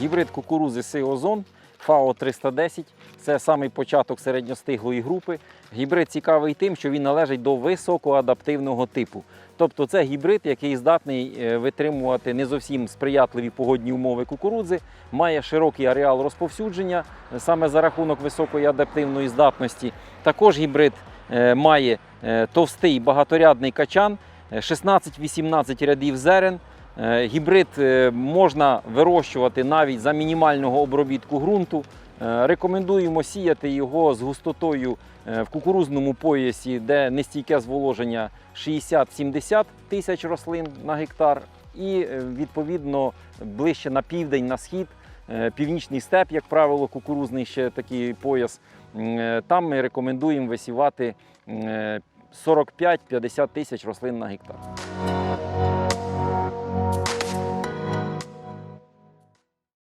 Гібрид кукурузи Сиозон ФАО 310 це самий початок середньостиглої групи. Гібрид цікавий тим, що він належить до високоадаптивного типу. Тобто це гібрид, який здатний е, витримувати не зовсім сприятливі погодні умови кукурудзи, має широкий ареал розповсюдження е, саме за рахунок високої адаптивної здатності. Також гібрид е, має товстий багаторядний качан, е, 16-18 рядів зерен. Е, Гібрид е, можна вирощувати навіть за мінімального обробітку ґрунту. Е, Рекомендуємо сіяти його з густотою в кукурузному поясі, де нестійке зволоження 60-70 тисяч рослин на гектар, і відповідно ближче на південь, на схід, північний степ, як правило, кукурузний ще такий пояс. Там ми рекомендуємо висівати е, 45-50 тисяч рослин на гектар.